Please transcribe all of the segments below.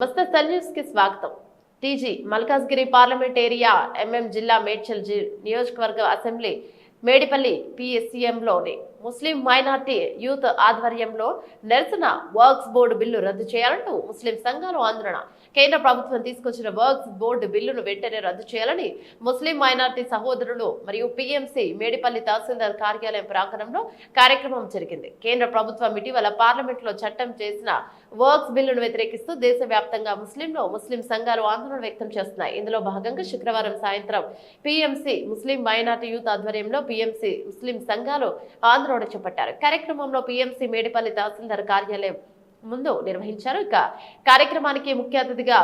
నమస్తే సెల్ న్యూస్కి స్వాగతం. TG Malkajgiri parliament area MM జిల్లా మేడ్చల్ జి నియోజకవర్గ అసెంబ్లీ మేడిపల్లి పిఎస్సిఎంలోని ముస్లిం మైనార్టీ యూత్ ఆధ్వర్యంలో నిరసన వర్క్స్ బోర్డు బిల్లు రద్దు చేయాలంటూ ముస్లిం సంఘాలు ఆందోళన. కేంద్ర ప్రభుత్వం తీసుకొచ్చిన వర్క్స్ బోర్డు బిల్లును వెంటనే రద్దు చేయాలని ముస్లిం మైనార్టీ సహోదరులు మరియు పిఎంసి మేడిపల్లి తహసీల్దార్ కార్యాలయం ప్రాంగణంలో కార్యక్రమం జరిగింది. కేంద్ర ప్రభుత్వం ఇటీవల పార్లమెంట్లో చట్టం చేసిన వర్క్స్ బిల్లును వ్యతిరేకిస్తూ దేశవ్యాప్తంగా ముస్లింలు ముస్లిం సంఘాలు ఆందోళన వ్యక్తం చేస్తున్నాయి. ఇందులో భాగంగా శుక్రవారం సాయంత్రం పిఎంసి ముస్లిం మైనార్టీ యూత్ ఆధ్వర్యంలో పిఎంసి ముస్లిం సంఘాలు ఆందోళన చేపట్టారు. కార్యక్రమంలో పిఎంసి మేడిపల్లి తహసీల్దార్ కార్యాలయం ముందు నిర్వహించారు. ఇక కార్యక్రమానికి ముఖ్య అతిథిగా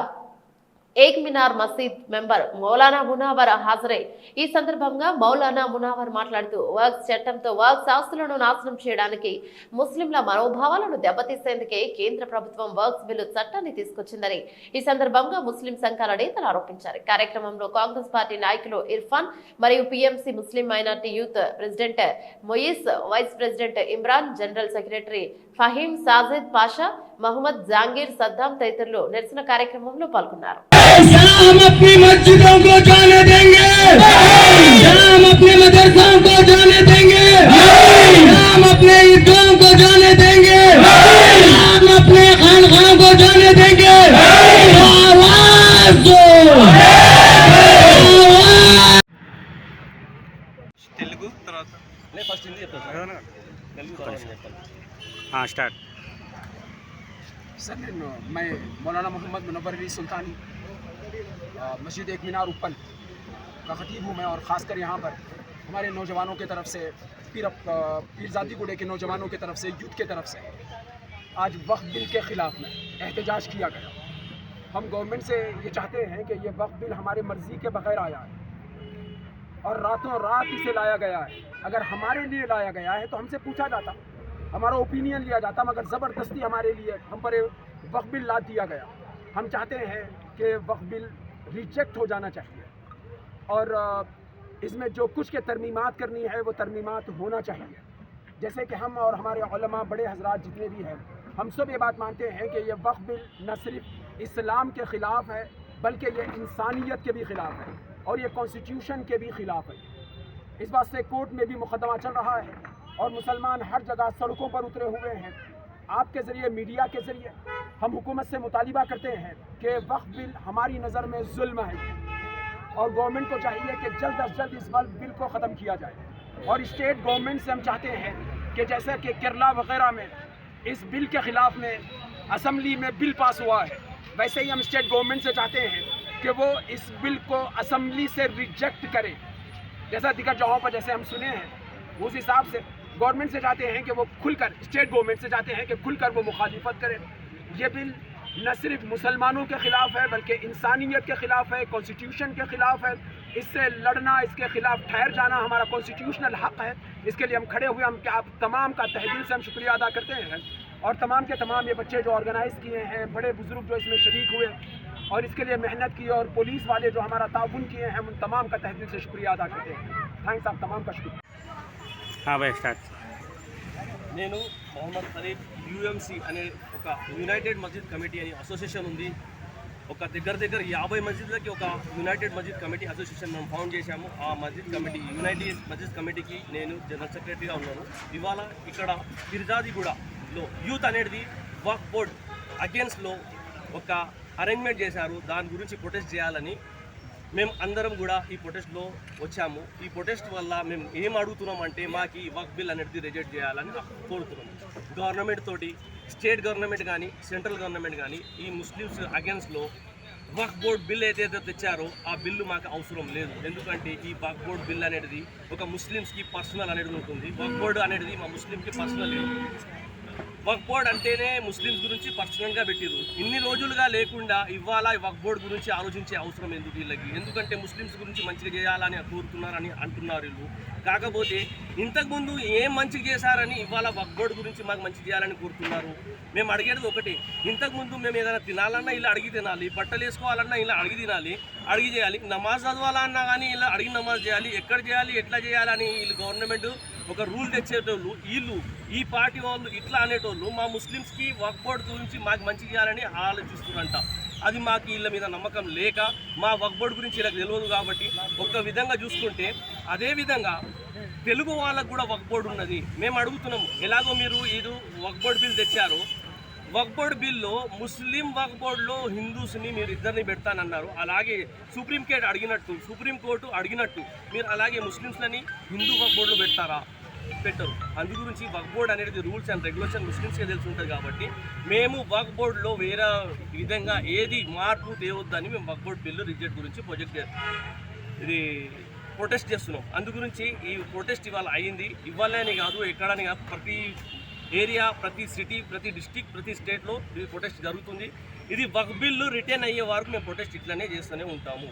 ఏక్ మినార్ మసీద్ మెంబర్ మౌలానా మునావర్ హాజరై ఈ సందర్భంగా మౌలానా మునావర్ మాట్లాడుతూ వర్క్స్ చట్టంతో వర్క్స్ ఆస్తులను నాశనం చేయడానికి ముస్లింల మనోభావాలను దెబ్బతీసేందుకే కేంద్ర ప్రభుత్వం వర్క్స్ బిల్లు చట్టాన్ని తీసుకొచ్చిందని ఈ సందర్భంగా ముస్లిం సంఘాల నేతలు ఆరోపించారు. కార్యక్రమంలో కాంగ్రెస్ పార్టీ నాయకులు ఇర్ఫాన్ మరియు PMC Muslim minority youth president Moiz vice president Imran general secretary Fahim Sajid Pasha Mohammed Jahangir Saddam తదితరులు నిరసన కార్యక్రమంలో పాల్గొన్నారు. తెలుగు తర్వాత ఫస్ట్ హిందీ చెప్తాను తెలుగు స్టార్ట్. سر میں مولانا محمد منور علی سلطانی مسجد ایک مینار اوپن کا خطیب ہوں میں اور خاص کر یہاں پر ہمارے نوجوانوں کے طرف سے پیر پیرزادی گوڑے کے نوجوانوں کے طرف سے یوتھ کے طرف سے آج وقت بل کے خلاف میں احتجاج کیا گیا ہم گورنمنٹ سے یہ چاہتے ہیں کہ یہ وقت بل ہمارے مرضی کے بغیر آیا ہے اور راتوں رات اسے لایا گیا ہے اگر ہمارے لیے لایا گیا ہے تو ہم سے پوچھا جاتا ہمارا اوپینین لیا جاتا، مگر زبردستی ہمارے لیے ہم پر وقف بل لا دیا گیا۔ ہم چاہتے ہیں کہ وقف بل ریجیکٹ ہو جانا چاہیے۔ اور اس میں جو کچھ کے ترمیمات کرنی ہے، وہ ترمیمات ہونا چاہیے۔ جیسے کہ ہم اور ہمارے علماء بڑے حضرات جتنے بھی ہیں، ہم سب یہ بات مانتے ہیں کہ یہ وقف بل نہ صرف اسلام کے خلاف ہے، بلکہ یہ انسانیت کے بھی خلاف ہے اور یہ کانسٹیٹیوشن کے بھی خلاف ہے۔ اس بات سے کورٹ میں بھی مقدمہ چل رہا ہے۔ اور مسلمان ہر جگہ سڑکوں پر اترے ہوئے ہیں۔ آپ کے ذریعے، میڈیا کے ذریعے ہم حکومت سے مطالبہ کرتے ہیں کہ وقت بل ہماری نظر میں ظلم ہے اور گورنمنٹ کو چاہیے کہ جلد از جلد اس وقت بل کو ختم کیا جائے۔ اور اسٹیٹ گورنمنٹ سے ہم چاہتے ہیں کہ جیسا کہ کیرلا وغیرہ میں اس بل کے خلاف میں اسمبلی میں بل پاس ہوا ہے، ویسے ہی ہم اسٹیٹ گورنمنٹ سے چاہتے ہیں کہ وہ اس بل کو اسمبلی سے ریجیکٹ کرے۔ جیسا دیگر جگہوں پر جیسے ہم سنے ہیں، اس حساب سے گورنمنٹ سے جاتے ہیں کہ وہ کھل کر اسٹیٹ گورنمنٹ سے جاتے ہیں کہ کھل کر وہ مخالفت کریں یہ بل نہ صرف مسلمانوں کے خلاف ہے، بلکہ انسانیت کے خلاف ہے کانسٹیٹیوشن کے خلاف ہے۔ اس سے لڑنا، اس کے خلاف ٹھہر جانا ہمارا کانسٹیٹیوشنل حق ہے۔ اس کے لیے ہم کھڑے ہوئے، ہم کہ آپ تمام کا تحبیل سے ہم شکریہ ادا کرتے ہیں۔ اور تمام کے تمام یہ بچے جو آرگنائز کیے ہیں، بڑے بزرگ جو اس میں شریک ہوئے، اور اس کے لیے محنت کی اور پولیس والے جو ہمارا تعاون کیے ہیں، ہم ان تمام کا تحبیل سے شکریہ ادا کرتے ہیں۔ تھینکس آپ تمام کا شکریہ۔ బాయ్ స్టార్ట్ నేను మొహమ్మద్ ఖలీఫ్ యూఎంసీ అనే ఒక యునైటెడ్ మస్జిద్ కమిటీ అని అసోసియేషన్ ఉంది. ఒక దగ్గర దగ్గర యాభై మస్జిద్లకి ఒక యునైటెడ్ మస్జిద్ కమిటీ అసోసియేషన్ మనం ఫౌండ్ చేశాము. ఆ మస్జిద్ కమిటీ యునైటెడ్ మస్జిద్ కమిటీకి నేను జనరల్ సెక్రటరీగా ఉన్నాను. ఇవాళ ఇక్కడ గిరిజాదిగూడలో యూత్ అనేది వర్క్ బోర్డ్ అగేన్స్ట్లో ఒక అరేంజ్మెంట్ చేశారు. దాని గురించి ప్రొటెస్ట్ చేయాలని మేము అందరం కూడా ఈ ప్రొటెస్ట్లో వచ్చాము. ఈ ప్రొటెస్ట్ వల్ల మేము ఏం అడుగుతున్నాం అంటే మాకు ఈ వర్క్ బిల్ అనేది రిజెక్ట్ చేయాలని కోరుతున్నాం. గవర్నమెంట్ తోటి స్టేట్ గవర్నమెంట్ కానీ సెంట్రల్ గవర్నమెంట్ కానీ ఈ ముస్లిమ్స్ అగేన్స్ట్లో వర్క్ బోర్డ్ బిల్ ఏదైతే తెచ్చారో ఆ బిల్లు మాకు అవసరం లేదు. ఎందుకంటే ఈ వర్క్ బోర్డ్ బిల్ అనేది ఒక ముస్లిమ్స్కి పర్సనల్ అనేది ఉంటుంది. వర్క్ బోర్డ్ అనేది మా ముస్లింకి పర్సనల్ లేదు. వక్ బోర్డ్ అంటేనే ముస్లిమ్స్ గురించి పర్సనల్గా పెట్టిరు ఇన్ని రోజులుగా లేకుండా ఇవ్వాలా ఈ వక్ బోర్డ్ గురించి ఆలోచించే అవసరం ఎందుకు వీళ్ళకి? ఎందుకంటే ముస్లిమ్స్ గురించి మంచిగా చేయాలని కోరుతున్నారని అంటున్నారు వీళ్ళు. కాకపోతే ఇంతకుముందు ఏం మంచిగా చేశారని ఇవాళ వక్ బోర్డ్ గురించి మాకు మంచి చేయాలని కోరుతున్నారు. మేము అడిగేది ఒకటి. ఇంతకుముందు మేము ఏదైనా తినాలన్నా ఇలా అడిగి తినాలి బట్టలు వేసుకోవాలన్నా ఇలా అడిగి తినాలి అడిగి చేయాలి నమాజ్ చదవాలన్నా కానీ ఇలా అడిగి నమాజ్ చేయాలి ఎక్కడ చేయాలి ఎట్లా చేయాలని వీళ్ళు గవర్నమెంట్ ఒక రూల్ తెచ్చేటోళ్ళు వీళ్ళు ఈ పార్టీ వాళ్ళు ఇట్లా అనేటోళ్ళు మా ముస్లిమ్స్కి వర్క్ బోర్డ్ గురించి మాకు మంచి చేయాలని ఆలోచిస్తున్నారంట. అది మాకు వీళ్ళ మీద నమ్మకం లేక మా వర్క్ బోర్డు గురించి ఇలా తెలియదు కాబట్టి ఒక్క విధంగా చూసుకుంటే అదే విధంగా తెలుగు వాళ్ళకు కూడా వర్క్ బోర్డు ఉన్నది. మేము అడుగుతున్నాము ఎలాగో మీరు ఇది వక్ బోర్డు బిల్ తెచ్చారు వక్ బోర్డు బిల్లో ముస్లిం వక్ బోర్డులో హిందూస్ని మీరు ఇద్దరిని పెడతానన్నారు. అలాగే సుప్రీంకోర్టు అడిగినట్టు సుప్రీంకోర్టు అడిగినట్టు మీరు అలాగే ముస్లిమ్స్లని హిందూ వక్ బోర్డులో పెడతారా? పెట్టరు. అందు గురించి వక్ బోర్డ్ అనేది రూల్స్ అండ్ రెగ్యులేషన్ ముస్లిమ్స్కే తెలిసి ఉంటుంది కాబట్టి మేము వక్ బోర్డులో వేరే విధంగా ఏది మార్పు తేవద్దని మేము వక్ బోర్డ్ బిల్లు రిజెక్ట్ గురించి ప్రొజెక్ట్ ఇది ప్రొటెస్ట్ చేస్తున్నాం. అందు గురించి ఈ ప్రొటెస్ట్ ఇవాళ అయింది. ఇవ్వాలని కాదు ఎక్కడని కాదు ప్రతి ఏరియా ప్రతి సిటీ ప్రతి డిస్టిక్ ప్రతి స్టేట్లో ఇది ప్రొటెస్ట్ జరుగుతుంది. ఇది వక్ బిల్లు రిటర్న్ అయ్యే వరకు మేము ప్రొటెస్ట్ ఇట్లనే చేస్తూనే ఉంటాము.